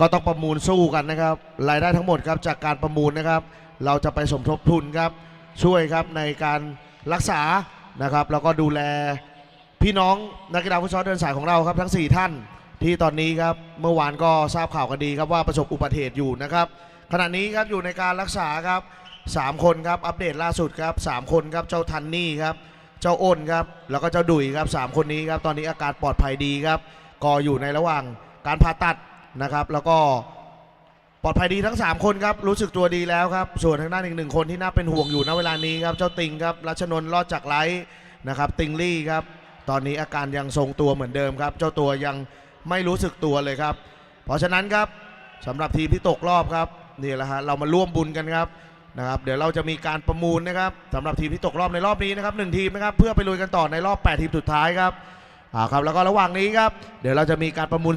ก็ต้องประมูลสู้กันนะครับ รายได้ทั้งหมดครับจากการประมูลนะครับ เราจะไปสมทบทุนครับ ช่วยครับในการรักษานะครับ แล้วก็ดูแลพี่น้องนักกีฬาฟุตซอลเดินสายของเราครับทั้ง 4 ท่าน ที่ตอนนี้ครับเมื่อวานก็ทราบข่าวกันดีครับว่าประสบอุบัติเหตุอยู่นะครับ ขณะนี้ครับอยู่ในการรักษาครับสามคนครับอัปเดตล่าสุดครับสามคนครับเจ้าทันนี่ครับเจ้าอ้นครับแล้วก็เจ้าดุยครับสามคนนี้ครับตอนนี้อาการปลอดภัยดีครับ ก็อยู่ในระหว่างการผ่าตัด นะครับ แล้วก็ปลอดภัยดีทั้ง 3 คนครับ รู้สึกตัวดีแล้วครับ ส่วนทางด้านอีกหนึ่งคนที่น่าเป็นห่วงอยู่ณเวลานี้ครับ เจ้าติงครับรัชนนท์รอดจากไลท์นะครับ ติงลี่ครับ ตอนนี้อาการยังทรงตัวเหมือนเดิมครับ เจ้าตัวยังไม่รู้สึกตัวเลยครับ เพราะฉะนั้นครับสำหรับทีมที่ตกรอบครับนี่แหละฮะเรามาร่วมบุญกันครับนะครับเดี๋ยวเราจะมีการประมูลนะครับสำหรับทีมที่ตกรอบในรอบนี้นะครับหนึ่งทีมนะครับเพื่อไปลุยกันต่อในรอบ 8 ทีมสุดท้ายครับอ่าครับแล้วก็ระหว่างนี้ครับเดี๋ยวเราจะมีการประมูล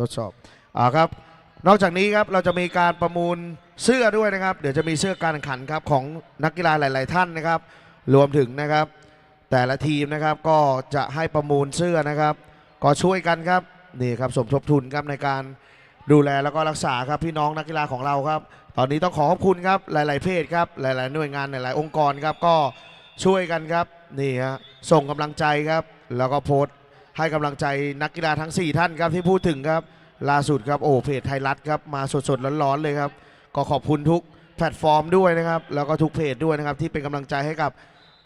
ทดสอบอ่าครับนอกจากนี้ครับเราจะมีการประมูลเสื้อด้วยนะครับ เดี๋ยวจะมีเสื้อการแข่งขันครับของนักกีฬาหลาย ๆ ท่านนะครับ รวมถึงนะครับ แต่ละทีมนะครับก็จะให้ประมูลเสื้อนะครับ ก็ช่วยกันครับนี่ครับสมทบทุนครับในการดูแลแล้วก็รักษาครับพี่น้องนักกีฬาของเราครับ ตอนนี้ต้องขอขอบคุณครับหลาย ๆ เพจครับหลาย ๆ หน่วยงานหลาย ๆ องค์กรครับก็ช่วยกันครับนี่ฮะส่งกำลังใจครับ แล้วก็โพสต์ ให้กำลังใจนักกีฬาทั้ง 4 ท่านครับที่พูดถึงครับล่าสุดครับโอ้เพจไทยรัฐครับมาสดๆร้อนๆเลยครับก็ขอบคุณทุกแพลตฟอร์มด้วยนะครับแล้วก็ทุกเพจด้วยนะครับที่เป็นกำลังใจให้กับ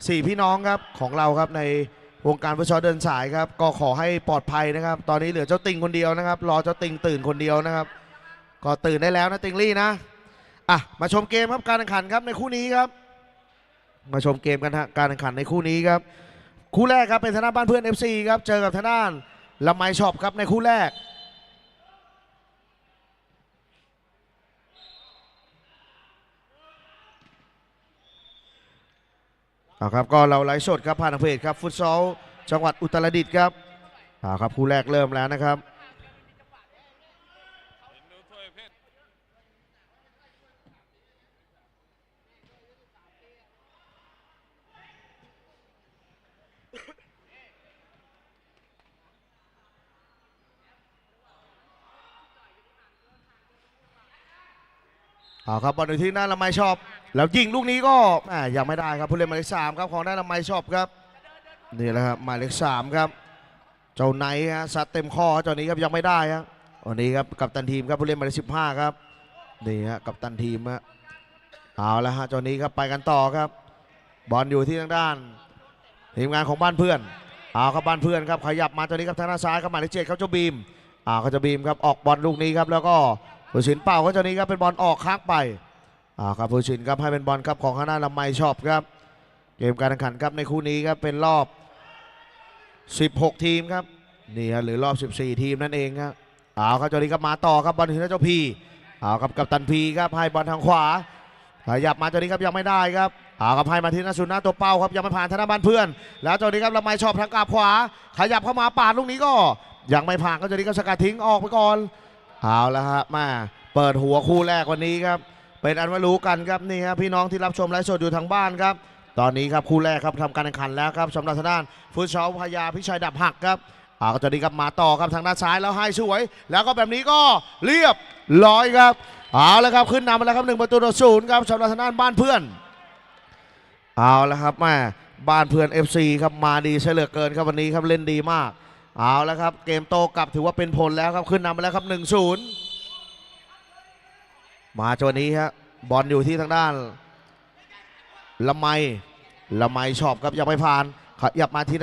สี่พี่น้องครับของเราครับในวงการฟุตซอลเดินสายครับก็ขอให้ปลอดภัยนะครับ ตอนนี้เหลือเจ้าติงคนเดียวนะครับ รอเจ้าติงตื่นคนเดียวนะครับ ก็ตื่นได้แล้วนะติงลี่นะอะมาชมเกมครับการแข่งขันครับในคู่นี้ครับ มาชมเกมกันการแข่งขันในคู่นี้ครับ คู่แรกครับเป็นทางด้านบ้านเพื่อน FC ครับเจอกับทางด้านละไมช็อปครับในคู่แรก เอาครับก็เราไลฟ์สดครับผ่านทางเพจครับฟุตซอลจังหวัดอุตรดิตถ์ครับเอาครับคู่แรกเริ่มแล้วนะครับ เอาครับบอลอยู่ที่หน้าละไมชอบ แล้วยิงลูกนี้ก็ยังไม่ได้ครับผู้เล่นหมายเลขสามครับของด้านละไมชอบครับนี่แหละครับหมายเลขสามครับ เจ้าไนท์ฮะซัดเต็มข้อเจ้านี้ครับยังไม่ได้ครับวันนี้ครับกับตันทีมครับผู้เล่นหมายเลขสิบห้าครับนี่ฮะกับตันทีมฮะเอาและฮะเจ้านี้ครับไปกันต่อครับ บอลอยู่ที่ทางด้านทีมงานของบ้านเพื่อนเอาครับบ้านเพื่อนครับขยับมาตอนนี้ครับทางด้านซ้ายครับหมายเลขเจ็ดครับเจ้าบีมอ่าเขาเจะบีมครับออกบอลลูกนี้ครับแล้วก็ ผู้สินเป่าเขาเจ้านี้ครับเป็นบอลออกข้างไปอ่าครับผู้ชินครับให้เป็นบอลครับของข้างหน้าลำไมชอบครับ เกมการแข่งขันครับในคู่นี้ครับเป็นรอบ 16 ทีมครับนี่ฮะหรือรอบ 14 ทีมนั่นเองครับเอาครับจอนี้ครับมาต่อครับบอลถึงเจ้าพีเอาครับกับตันพีครับให้บอลทางขวาขยับมาจอนี้ครับยังไม่ได้ครับเอาครับให้มาที่นาสุนหน้าตัวเป้าครับยังไม่ผ่านธนาบ้านเพื่อน แล้วจอนี้ครับลำไมชอบทางกลับขวา ขยับเข้ามาปาดลูกนี้ก็ยังไม่ผ่านก็จอนี้ครับสกัดทิ้งออกไปก่อน เอาแล้วฮะมาเปิดหัวคู่แรกวันนี้ครับ เป็นอันว่ารู้กันครับนี่ครับพี่น้องที่รับชมไลฟ์สดอยู่ทางบ้านครับ ตอนนี้ครับคู่แรกครับทำการแข่งขันแล้วครับสำหรับทางด้านฟุตซอลพยาพิชัยดับหักครับอาก็จะดีครับมาต่อครับทางด้านซ้ายแล้วให้สวย แล้วก็แบบนี้ก็เรียบร้อยครับเอาแล้วครับขึ้นนำมาแล้วครับหนึ่งประตูต่อศูนย์ครับสำหรับทางด้านบ้านเพื่อน เอาแล้วครับแม่บ้านเพื่อน FC ครับมาดีเฉลือเกินครับวันนี้ครับเล่นดีมาก เอาแล้วครับ เกมโตกลับถือว่าเป็นผลแล้วครับ ขึ้นนำมาแล้วครับ 1-0 มาจวนนี้ครับอลอยู่ที่ทางด้านละไมละไมชอบครับยังไม่ผ่านขยับมาที่